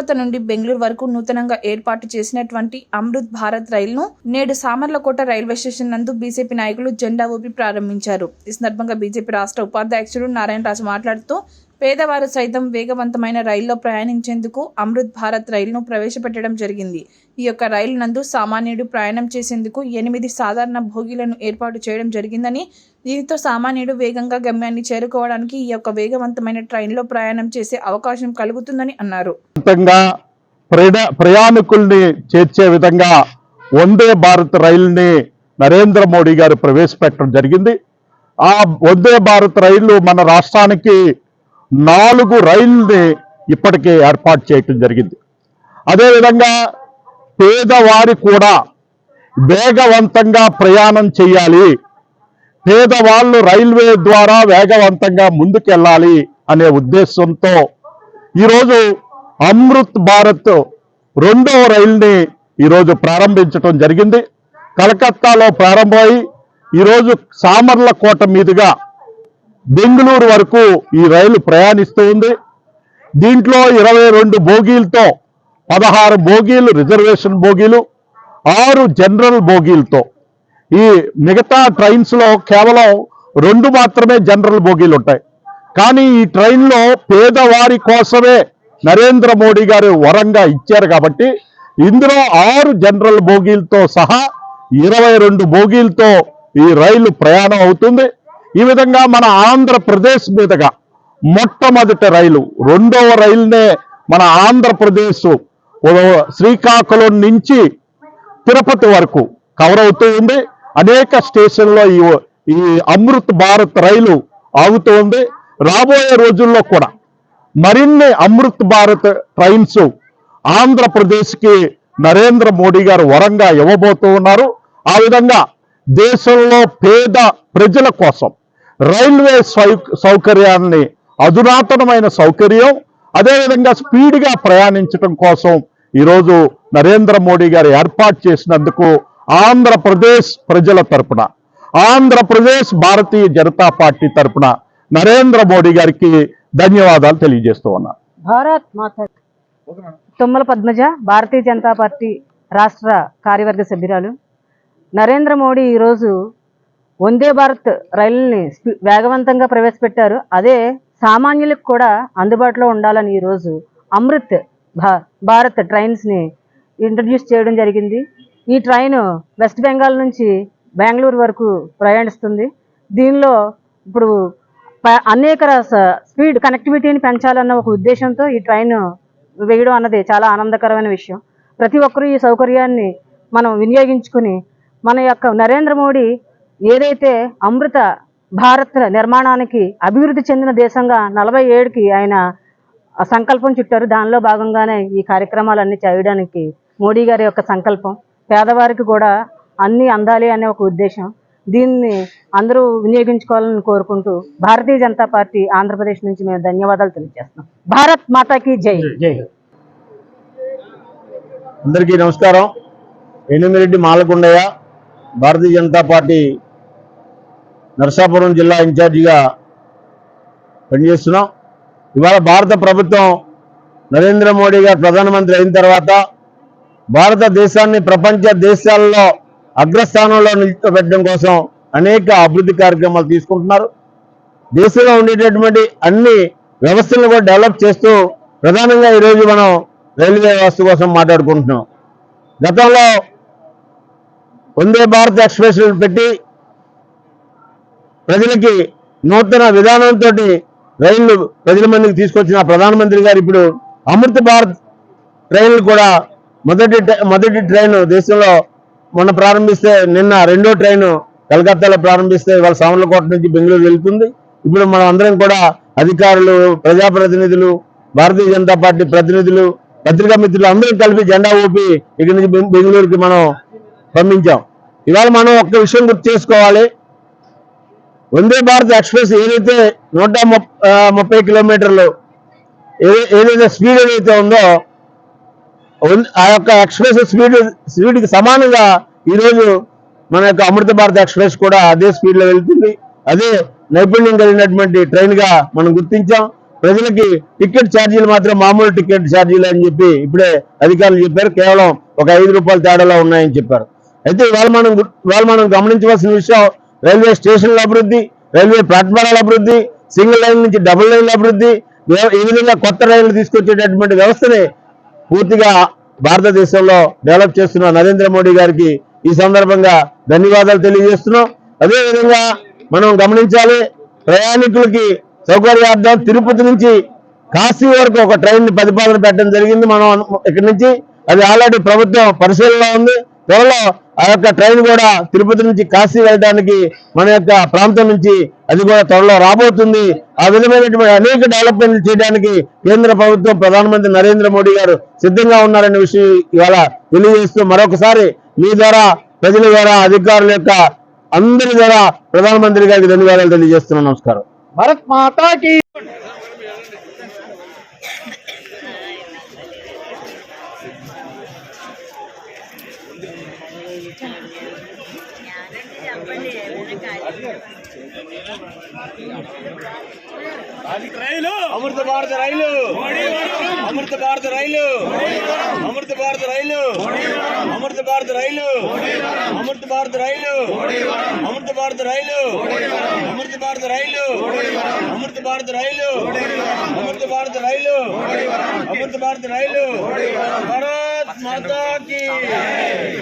కోల్కతా నుండి బెంగళూరు వరకు నూతనంగా ఏర్పాటు చేసినటువంటి అమృత్ భారత్ రైలును నేడు సామర్లకోట రైల్వే స్టేషన్ నందు బీజేపీ నాయకులు జెండా ఊపి ప్రారంభించారు. ఈ సందర్భంగా బీజేపీ రాష్ట్ర ఉపాధ్యక్షుడు నారాయణ రాజు మాట్లాడుతూ పేదవారు సైతం వేగవంతమైన రైల్లో ప్రయాణించేందుకు అమృత్ భారత్ రైలును ప్రవేశపెట్టడం జరిగింది. ఈ యొక్క రైలు నందు సామాన్యుడు ప్రయాణం చేసేందుకు ఎనిమిది సాధారణ భోగిలను ఏర్పాటు చేయడం జరిగిందని దీనితో సామాన్యుడు వేగంగా గమ్యాన్ని చేరుకోవడానికి ఈ యొక్క వేగవంతమైన ట్రైన్లో ప్రయాణం చేసే అవకాశం కలుగుతుందని అన్నారు. ప్రయాణికుల్ని చేర్చే విధంగా వందే భారత్ రైలుని నరేంద్ర మోడీ గారు ప్రవేశపెట్టడం జరిగింది. ఆ వందే భారత్ రైలు మన రాష్ట్రానికి నాలుగు రైళ్ళని ఇప్పటికే ఏర్పాటు చేయటం జరిగింది. అదేవిధంగా పేదవారి కూడా వేగవంతంగా ప్రయాణం చేయాలి. పేదవాళ్ళు రైల్వే ద్వారా వేగవంతంగా ముందుకెళ్ళాలి అనే ఉద్దేశంతో ఈరోజు అమృత్ భారత్ రెండవ రైల్ని ఈరోజు ప్రారంభించడం జరిగింది. కలకత్తాలో ప్రారంభమై ఈరోజు సామర్లకోట మీదుగా బెంగళూరు వరకు ఈ రైలు ప్రయాణిస్తూ ఉంది. దీంట్లో ఇరవై రెండు బోగీలతో పదహారు బోగీలు రిజర్వేషన్ బోగీలు ఆరు జనరల్ బోగీలతో. ఈ మిగతా ట్రైన్స్లో కేవలం రెండు మాత్రమే జనరల్ బోగీలు ఉంటాయి. కానీ ఈ ట్రైన్లో పేదవారి కోసమే నరేంద్ర మోడీ గారు వరంగా ఇచ్చారు కాబట్టి ఇందులో ఆరు జనరల్ బోగీలతో సహా ఇరవై రెండు బోగీలతో ఈ రైలు ప్రయాణం అవుతుంది. ఈ విధంగా మన ఆంధ్రప్రదేశ్ మీదుగా మొట్టమొదటి రైలు రెండవ రైలునే మన ఆంధ్రప్రదేశ్ శ్రీకాకుళం నుంచి తిరుపతి వరకు కవర్ అవుతూ ఉంది. అనేక స్టేషన్లో ఈ ఈ అమృత్ భారత్ రైలు ఆగుతూ ఉంది. రాబోయే రోజుల్లో కూడా మరిన్ని అమృత్ భారత్ ట్రైన్స్ ఆంధ్రప్రదేశ్కి నరేంద్ర మోడీ గారు వరంగా ఇవ్వబోతూ ఉన్నారు. ఆ విధంగా దేశంలో పేద ప్రజల కోసం రైల్వే సౌకర్యాన్ని అధునాతనమైన సౌకర్యం అదేవిధంగా స్పీడ్గా ప్రయాణించడం కోసం ఈరోజు నరేంద్ర మోడీ గారు ఏర్పాటు చేసినందుకు ఆంధ్రప్రదేశ్ ప్రజల తరపున ఆంధ్రప్రదేశ్ భారతీయ జనతా పార్టీ తరపున నరేంద్ర మోడీ గారికి ధన్యవాదాలు తెలియజేస్తూ ఉన్నా భారత్ మాత తుమ్మల పద్మజ భారతీయ జనతా పార్టీ రాష్ట్ర కార్యవర్గ సభ్యురాలు. నరేంద్ర మోడీ ఈరోజు వందే భారత్ రైలుని వేగవంతంగా ప్రవేశపెట్టారు. అదే సామాన్యులకు కూడా అందుబాటులో ఉండాలని ఈరోజు అమృత్ భా భారత్ ట్రైన్స్ని ఇంట్రడ్యూస్ చేయడం జరిగింది. ఈ ట్రైన్ వెస్ట్ బెంగాల్ నుంచి బెంగళూరు వరకు ప్రయాణిస్తుంది. దీనిలో ఇప్పుడు ప- అనేక స్పీడ్ కనెక్టివిటీని పెంచాలన్న ఒక ఉద్దేశంతో ఈ ట్రైన్ వేయడం అన్నది చాలా ఆనందకరమైన విషయం. ప్రతి ఒక్కరూ ఈ సౌకర్యాన్ని మనం వినియోగించుకుని మన యొక్క నరేంద్ర మోడీ ఏదైతే అమృత భారత్ నిర్మాణానికి అభివృద్ధి చెందిన దేశంగా నలభై ఏడుకి ఆయన సంకల్పం చుట్టారు దానిలో భాగంగానే ఈ కార్యక్రమాలన్నీ చేయడానికి మోడీ గారి యొక్క సంకల్పం. పేదవారికి కూడా అన్ని అందాలి అనే ఒక ఉద్దేశం. దీన్ని అందరూ వినియోగించుకోవాలని కోరుకుంటూ భారతీయ జనతా పార్టీ ఆంధ్రప్రదేశ్ నుంచి మేము ధన్యవాదాలు తెలియజేస్తున్నాం. భారత్ మాతాకి జై. జై అందరికీ నమస్కారం. ఎనిమిరెడ్డి మాలకొండయ్య భారతీయ జనతా పార్టీ నర్సాపురం జిల్లా ఇన్ఛార్జిగా పనిచేస్తున్నాం. ఇవాళ భారత ప్రభుత్వం నరేంద్ర మోడీ గారు ప్రధానమంత్రి అయిన తర్వాత భారతదేశాన్ని ప్రపంచ దేశాల్లో అగ్రస్థానంలో నిలిచిపెట్టడం కోసం అనేక అభివృద్ధి కార్యక్రమాలు తీసుకుంటున్నారు. దేశంలో ఉండేటటువంటి అన్ని వ్యవస్థలను కూడా డెవలప్ చేస్తూ ప్రధానంగా ఈరోజు మనం రైల్వే వ్యవస్థ కోసం మాట్లాడుకుంటున్నాం. గతంలో వందే భారత్ ఎక్స్ప్రెస్ పెట్టి ప్రజలకి నూతన విధానంతో రైళ్ళు ప్రజల మందికి తీసుకొచ్చిన ప్రధానమంత్రి గారు ఇప్పుడు అమృత్ భారత్ ట్రైన్లు కూడా మొదటి మొదటి ట్రైన్ దేశంలో మొన్న ప్రారంభిస్తే నిన్న రెండో ట్రైన్ కలకత్తాలో ప్రారంభిస్తే ఇవాళ సామర్లకోట నుంచి బెంగళూరు వెళ్తుంది. ఇప్పుడు మనం అందరం కూడా అధికారులు ప్రజాప్రతినిధులు భారతీయ జనతా పార్టీ ప్రతినిధులు పత్రికా మిత్రులు అందరం కలిపి జెండా ఊపి ఇక్కడి నుంచి బెంగళూరుకి మనం పంపించాం. ఇవాళ మనం ఒక్క విషయం గుర్తు చేసుకోవాలి. వందే భారత్ ఎక్స్ప్రెస్ ఏదైతే నూట ముప్పై కిలోమీటర్లు ఏ- ఏదైతే స్పీడ్ ఏదైతే ఉందో ఆ యొక్క ఎక్స్ప్రెస్ స్పీడ్ స్పీడ్కి సమానంగా ఈరోజు మన యొక్క అమృత భారత్ ఎక్స్ప్రెస్ కూడా అదే స్పీడ్లో వెళ్తుంది. అదే నైపుణ్యం కలిగినటువంటి ట్రైన్గా మనం గుర్తించాం. ప్రజలకి టికెట్ ఛార్జీలు మాత్రం మామూలు టికెట్ ఛార్జీలు అని చెప్పి ఇప్పుడే అధికారులు చెప్పారు. కేవలం ఒక ఐదు రూపాయల తేడాలో ఉన్నాయని చెప్పారు. అయితే ఇవాళ మనం ఇవాళ మనం గమనించవలసిన విషయం రైల్వే స్టేషన్ల అభివృద్ధి రైల్వే ప్లాట్ఫారాల అభివృద్ధి సింగిల్ లైన్ నుంచి డబుల్ లైన్ల అభివృద్ధి ఈ విధంగా కొత్త రైళ్ళు తీసుకొచ్చేటటువంటి వ్యవస్థని పూర్తిగా భారతదేశంలో డెవలప్ చేస్తున్న నరేంద్ర మోడీ గారికి ఈ సందర్భంగా ధన్యవాదాలు తెలియజేస్తున్నాం. అదేవిధంగా మనం గమనించాలి ప్రయాణికులకి సౌకర్యార్థం తిరుపతి నుంచి కాశీ వరకు ఒక ట్రైన్ని ప్రతిపాదన పెట్టడం జరిగింది. మనం ఇక్కడి నుంచి. అది ఆల్రెడీ ప్రభుత్వం పరిశీలనలో ఉంది. త్వరలో ఆ యొక్క ట్రైన్ కూడా తిరుపతి నుంచి కాశీ వెళ్ళడానికి మన యొక్క ప్రాంతం నుంచి అది కూడా త్వరలో రాబోతుంది. ఆ విధమైనటువంటి అనేక డెవలప్మెంట్లు చేయడానికి కేంద్ర ప్రభుత్వం ప్రధానమంత్రి నరేంద్ర మోడీ గారు సిద్ధంగా ఉన్నారనే విషయం ఇవాళ తెలియజేస్తూ మరొకసారి మీ ద్వారా ప్రజల ద్వారా అధికారుల యొక్క అందరి ద్వారా ప్రధానమంత్రి గారికి ధన్యవాదాలు తెలియజేస్తున్నాను. నమస్కారం. భరత్ మాతాకి అమృత భారత రైలు అమృత భారత రైలు అమృత భారత రైలు అమృత భారత రైలు అమృత భారత రైలు అమృత భారత రైలు అమృత భారత రైలు అమృత భారత రైలు అమృత భారత రైలు అమృత భారత రైలు భారత్ మాతా की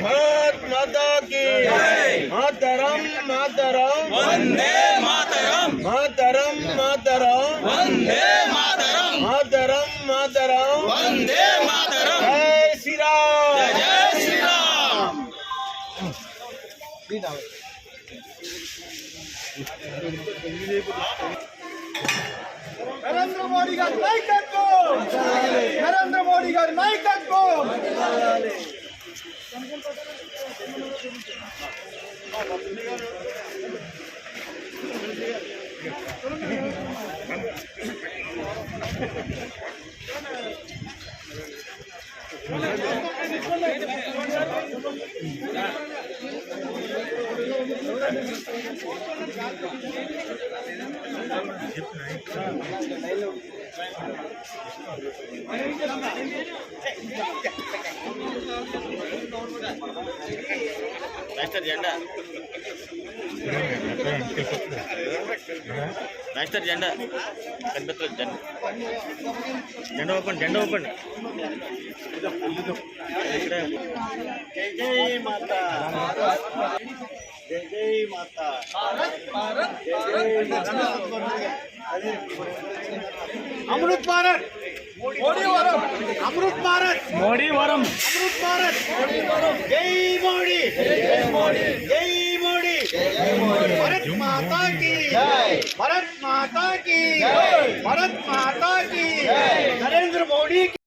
భారత్ మాతా की మాతరం మాతరం. వందే మాతరం. మాతరం మాతరం. వందే మాతరం. మాతరం మాతరం. వందే మాతరం. జై శ్రీరామ్. జై శ్రీరామ్. నరేంద్ర మోడీ గారి నాయకత్వం! నరేంద్ర మోడీ గారి నాయకత్వం! చెప్పిన రాష్ట్ర జెండా రాష్ట్ర జెండా కనిపిస్తుంది జెండా జెండా ఓపెన్ జెండా ఓపెన్ జై జై మాతా జై జై మాతా జై జై మాతా అమృత్ భారత్! అమృత్ భారత్! మోడీ వరం! అమృత్ భారత్! జై మోడీ! జై మోడీ! భరత్ మాతా కి భరత్ మాతా భరత్ మాతా నరేంద్ర మోడీ